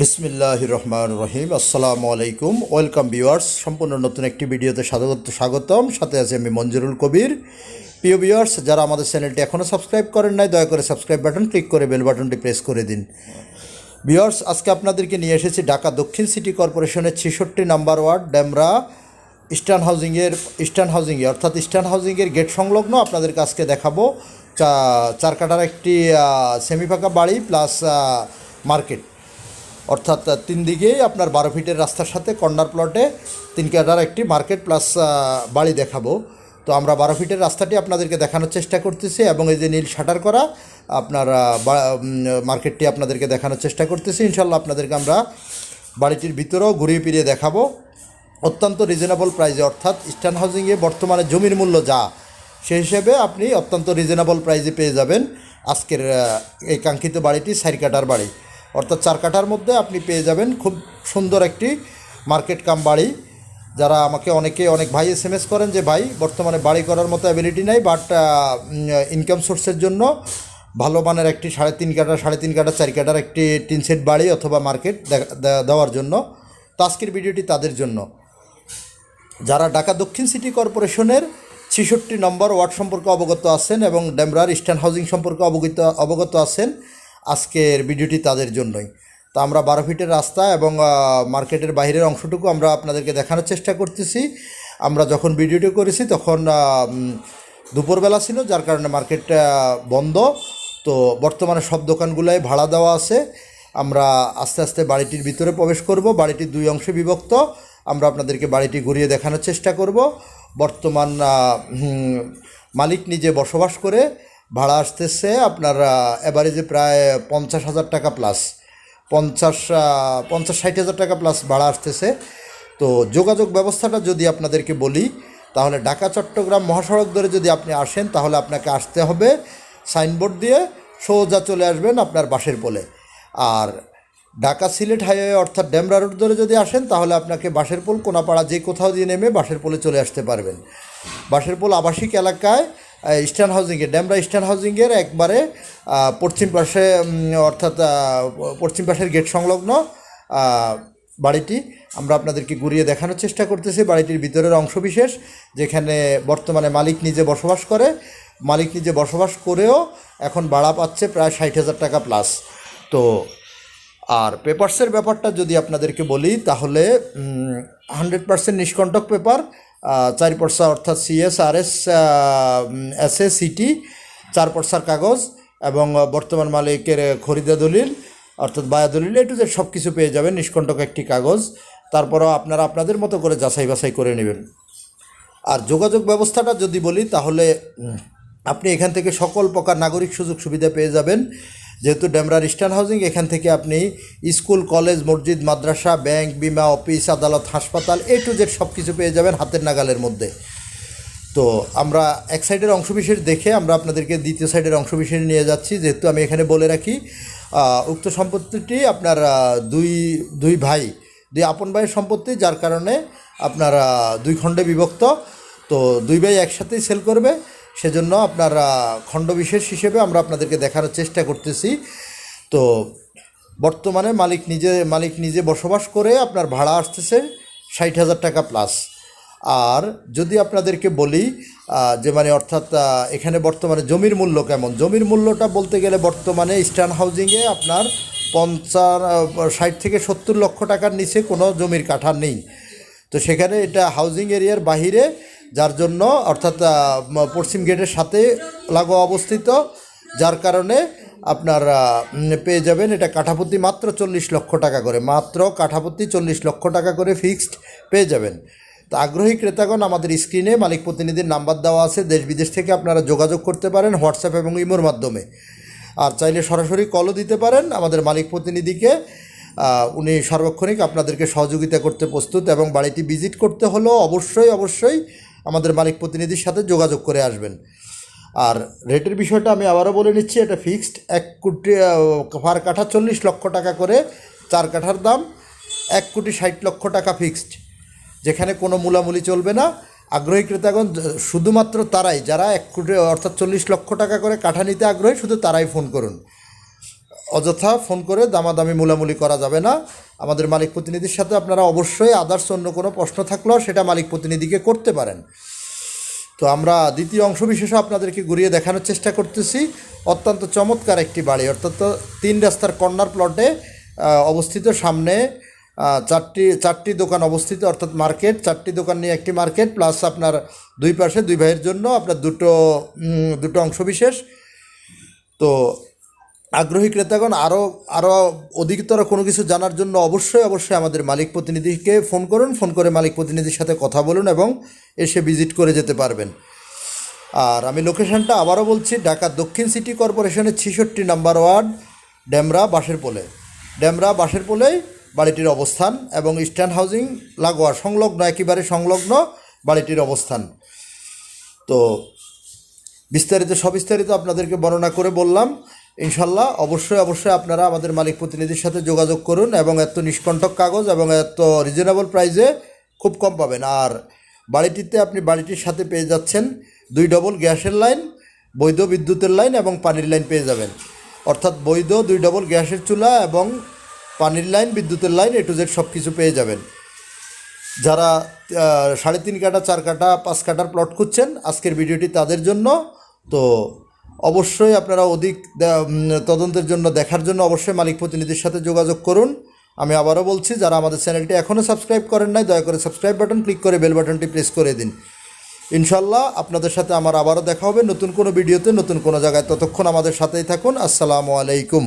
বিসমিল্লাহ রহমান রহিম আসসালামু আলাইকুম ওয়েলকাম ভিউয়ার্স, সম্পূর্ণ নতুন একটি ভিডিওতে স্বাগত স্বাগতম। সাথে আছে আমি মঞ্জুরুল কবির। প্রিয় ভিউয়ার্স, যারা আমাদের চ্যানেলটি এখনও সাবস্ক্রাইব করেন নাই, দয়া করে সাবস্ক্রাইব বাটন, ক্লিক করে বেল বাটনটি প্রেস করে দিন। ভিউয়ার্স, আজকে আপনাদেরকে নিয়ে এসেছি ঢাকা দক্ষিণ সিটি কর্পোরেশনের ছেষট্টি নাম্বার ওয়ার্ড ড্যামরা ইস্টার্ন হাউজিংয়ের ইস্টার্ন হাউজিংয়ে, অর্থাৎ ইস্টার্ন হাউজিংয়ের গেট সংলগ্ন। আপনাদেরকে আজকে দেখাবো চার কাটার একটি সেমি ফাঁকা বাড়ি, প্লাস মার্কেট। অর্থাৎ তিন দিকেই আপনার বারো ফিটের রাস্তার সাথে কর্নার প্লটে তিন কাটার একটি মার্কেট প্লাস বাড়ি দেখাবো। তো আমরা বারো ফিটের রাস্তাটি আপনাদেরকে দেখানোর চেষ্টা করতেছি এবং এই যে নীল শাটার করা, আপনার মার্কেটটি আপনাদেরকে দেখানোর চেষ্টা করতেছি। ইনশাল্লাহ আপনাদেরকে আমরা বাড়িটির ভিতরেও ঘুরিয়ে ফিরিয়ে দেখাবো। অত্যন্ত রিজনেবল প্রাইসে অর্থাৎ ইস্টার্ন হাউজিংয়ে বর্তমানে জমির মূল্য যা, সেই হিসেবে আপনি অত্যন্ত রিজনেবল প্রাইসে পেয়ে যাবেন। আজকের এই কাঙ্ক্ষিত বাড়িটি সাইড কাটার বাড়ি। অর্থাৎ চার কাঠার মধ্যে আপনি পেয়ে যাবেন খুব সুন্দর একটি মার্কেট কাম বাড়ি। যারা আমাকে অনেকে, অনেক ভাই এস এম এস করেন যে, ভাই, বর্তমানে বাড়ি করার মতো অ্যাবিলিটি নাই বাট ইনকাম সোর্সের জন্য ভালো মানের একটি সাড়ে তিন কাটা সাড়ে তিন কাটা চার কাটার একটি টিন সেট বাড়ি অথবা মার্কেট দেওয়ার জন্য। তো আজকের ভিডিওটি তাদের জন্য। যারা ঢাকা দক্ষিণ সিটি কর্পোরেশনের ছেষট্টি নম্বর ওয়ার্ড সম্পর্কে অবগত আছেন এবং ডেমরার ইস্টার্ন হাউজিং সম্পর্কে অবগত অবগত আছেন আজকের ভিডিওটি তাদের জন্যই। তো আমরা বারো ফিটের রাস্তা এবং মার্কেটের বাইরের অংশটুকু আমরা আপনাদেরকে দেখানোর চেষ্টা করতেছি। আমরা যখন ভিডিওটি করেছি তখন দুপুরবেলা ছিল, যার কারণে মার্কেটটা বন্ধ। তো বর্তমানে সব দোকানগুলোয় ভাড়া দেওয়া আছে। আমরা আস্তে আস্তে বাড়িটির ভিতরে প্রবেশ করব। বাড়িটি দুই অংশে বিভক্ত। আমরা আপনাদেরকে বাড়িটি ঘুরিয়ে দেখানোর চেষ্টা করব। বর্তমান মালিক নিজে বসবাস করে। ভাড়া আসতেছে, আপনার এভারেজে প্রায় পঞ্চাশ হাজার টাকা প্লাস পঞ্চাশ পঞ্চাশ ষাট হাজার টাকা প্লাস ভাড়া আসতেছে। তো যোগাযোগ ব্যবস্থাটা যদি আপনাদেরকে বলি, তাহলে ঢাকা, চট্টগ্রাম মহাসড়ক ধরে যদি আপনি আসেন, তাহলে আপনাকে আসতে হবে সাইনবোর্ড দিয়ে, সোজা চলে আসবেন আপনার বাসের পোলে আর ঢাকা সিলেট হাইওয়ে অর্থাৎ ডেমরা রোড ধরে যদি আসেন, তাহলে আপনাকে বাসের পোল কোনাপাড়া যে কোথাও দিয়ে নেমে বাসের পোলে চলে আসতে পারবেন। বাসের পোল আবাসিক এলাকায় আহ, ইস্টার্ন হাউজিংয়ে ডেমরা ইস্টার্ন হাউজিংয়ের একবারে পশ্চিম পাশে অর্থাৎ পশ্চিম পাশের গেট সংলগ্ন বাড়িটি। আমরা আপনাদেরকে ঘুরিয়ে দেখানোর চেষ্টা করতেছি বাড়িটির ভিতরের অংশবিশেষ যেখানে বর্তমানে মালিক নিজে বসবাস করে। মালিক নিজে বসবাস করেও এখন ভাড়া পাচ্ছে প্রায় ষাট হাজার টাকা প্লাস তো আর পেপারসের ব্যাপারটা যদি আপনাদেরকে বলি তাহলে হান্ড্রেড পার্সেন্ট নিষ্কণ্টক পেপার চার পর্সা অর্থাৎ সিএস আর এস এস সিটি চার পর্সার কাগজ এবং বর্তমান মালিকের খরিদা দলিল অর্থাৎ বায়া দলিল এটু যে সব কিছু পেয়ে যাবেন নিষ্কণ্টক একটি কাগজ। তারপরও আপনারা আপনাদের মতো করে যাচাই বাছাই করে নেবেন। আর যোগাযোগ ব্যবস্থাটা যদি বলি, তাহলে আপনি এখান থেকে সকল প্রকার নাগরিক সুযোগ সুবিধা পেয়ে যাবেন। যেহেতু ডেমরার ইস্টার্ন হাউজিং, এখান থেকে আপনি স্কুল, কলেজ, মসজিদ, মাদ্রাসা, ব্যাংক, বিমা, অফিস, আদালত, হাসপাতাল এ টু জেড সব কিছু পেয়ে যাবেন হাতের নাগালের মধ্যে। তো আমরা এক সাইডের অংশবিশেষ দেখে আমরা আপনাদেরকে দ্বিতীয় সাইডের অংশবিশেষ নিয়ে যাচ্ছি। যেহেতু আমি এখানে বলে রাখি উক্ত সম্পত্তিটি আপনার দুই দুই ভাই, দুই আপন ভাইয়ের সম্পত্তি, যার কারণে আপনার দুই খণ্ডে বিভক্ত। তো দুই ভাই একসাথেই সেল করবে। সেজন্য আপনার খণ্ডবিশেষ হিসেবে আমরা আপনাদেরকে দেখানোর চেষ্টা করতেছি। তো বর্তমানে মালিক নিজে মালিক নিজে বসবাস করে আপনার ভাড়া আসতেছে ষাট হাজার টাকা প্লাস আর যদি আপনাদেরকে বলি যে মানে অর্থাৎ এখানে বর্তমানে জমির মূল্য কেমন? জমির মূল্যটা বলতে গেলে বর্তমানে ইস্টার্ন হাউজিংয়ে আপনার পঞ্চাশ ষাট থেকে সত্তর লক্ষ টাকার নিচে কোনো জমির কাঠা নেই। তো সেখানে এটা হাউজিং এরিয়ার বাহিরে, যার জন্য অর্থাৎ পশ্চিম গেটের সাথে লাগোয়া অবস্থিত, যার কারণে আপনার পেয়ে যাবেন এটা কাঠাপতি মাত্র চল্লিশ লক্ষ টাকা করে, মাত্র কাঠাপতি চল্লিশ লক্ষ টাকা করে ফিক্সড পেয়ে যাবেন। তো আগ্রহী ক্রেতাগণ, আমাদের স্ক্রিনে মালিক প্রতিনিধির নাম্বার দেওয়া আছে, দেশ বিদেশ থেকে আপনারা যোগাযোগ করতে পারেন হোয়াটসঅ্যাপ এবং ইমোর মাধ্যমে। আর চাইলে সরাসরি কলও দিতে পারেন, আমাদের মালিক প্রতিনিধিকে উনি সার্বক্ষণিক আপনাদেরকে সহযোগিতা করতে প্রস্তুত এবং বাড়িটি ভিজিট করতে হলেও অবশ্যই অবশ্যই আমাদের মালিক প্রতিনিধির সাথে যোগাযোগ করে আসবেন। আর রেটের বিষয়টা আমি আবারও বলে নিচ্ছি, এটা ফিক্সড এক কোটি পার কাঠা চল্লিশ লক্ষ টাকা করে, চার কাঠার দাম, এক কোটি ষাট লক্ষ টাকা ফিক্সড, যেখানে কোনো মূলামূলি চলবে না। আগ্রহী ক্রেতাগণ শুধুমাত্র তারাই, যারা এক কোটি অর্থাৎ চল্লিশ লক্ষ টাকা করে কাঠা নিতে আগ্রহী, শুধু তারাই ফোন করুন। অযথা ফোন করে দামাদামি, মূলামূলি করা যাবে না। আমাদের মালিক প্রতিনিধির সাথে আপনারা অবশ্যই আদার্স অন্য কোনো প্রশ্ন থাকলেও সেটা মালিক প্রতিনিধিকে করতে পারেন। তো আমরা দ্বিতীয় অংশ বিশেষে আপনাদেরকে ঘুরিয়ে দেখানোর চেষ্টা করতেছি। অত্যন্ত চমৎকার একটি বাড়ি, অর্থাৎ তিন রাস্তার কর্নার প্লটে অবস্থিত সামনে চারটি চারটি দোকান অবস্থিত, অর্থাৎ মার্কেট। চারটি দোকান নিয়ে একটি মার্কেট, প্লাস আপনার দুই পাশে দুই ভাইয়ের জন্য আপনার দুটো দুটো অংশ বিশেষ। তো আগ্রহী ক্রেতাগণ আরও আরও অধিকতর কোনো কিছু জানার জন্য অবশ্যই অবশ্যই আমাদের মালিক প্রতিনিধিকে ফোন করুন, ফোন করে মালিক প্রতিনিধির সাথে কথা বলুন এবং এসে ভিজিট করে যেতে পারবেন। আর আমি লোকেশনটা আবারও বলছি, ঢাকা দক্ষিণ সিটি কর্পোরেশনের ছিষট্টি নাম্বার ওয়ার্ড ড্যামরা বাঁশের পোলে। ড্যামরা বাঁশের পোলেই বাড়িটির অবস্থান এবং ইস্টার্ন হাউজিং, লাগোয়া সংলগ্ন, একেবারে সংলগ্ন বাড়িটির অবস্থান। তো বিস্তারিত, সবিস্তারিত আপনাদেরকে বর্ণনা করে বললাম। ইনশাল্লাহ, অবশ্যই অবশ্যই আপনারা আমাদের মালিক প্রতিনিধির সাথে যোগাযোগ করুন এবং এত নিষ্কণ্টক কাগজ এবং এত রিজনেবল প্রাইসে খুব কম পাবেন। আর বাড়িটিতে আপনি বাড়িটির সাথে পেয়ে যাচ্ছেন দুই ডবল গ্যাসের লাইন বৈধ বিদ্যুতের লাইন এবং পানির লাইন পেয়ে যাবেন। অর্থাৎ বৈধ দুই ডবল গ্যাসের চুলা এবং পানির লাইন বিদ্যুতের লাইন এ টু জেড সব কিছু পেয়ে যাবেন। যারা সাড়ে তিন কাটা চার কাটা পাঁচ কাটার প্লট খুঁজছেন, আজকের ভিডিওটি তাদের জন্য। তো অবশ্যই আপনারা অধিক তদন্তের জন্য, দেখার জন্য অবশ্যই মালিক প্রতিনিধির সাথে যোগাযোগ করুন। আমি আবারও বলছি, যারা আমাদের চ্যানেলটি এখনও সাবস্ক্রাইব করেন নাই, দয়া করে সাবস্ক্রাইব বাটন, ক্লিক করে বেল বাটনটি প্রেস করে দিন। ইনশাল্লাহ আপনাদের সাথে আমার আবারও দেখা হবে নতুন কোনো ভিডিওতে, নতুন কোনো জায়গায়। ততক্ষণ আমাদের সাথেই থাকুন। আসসালামু আলাইকুম।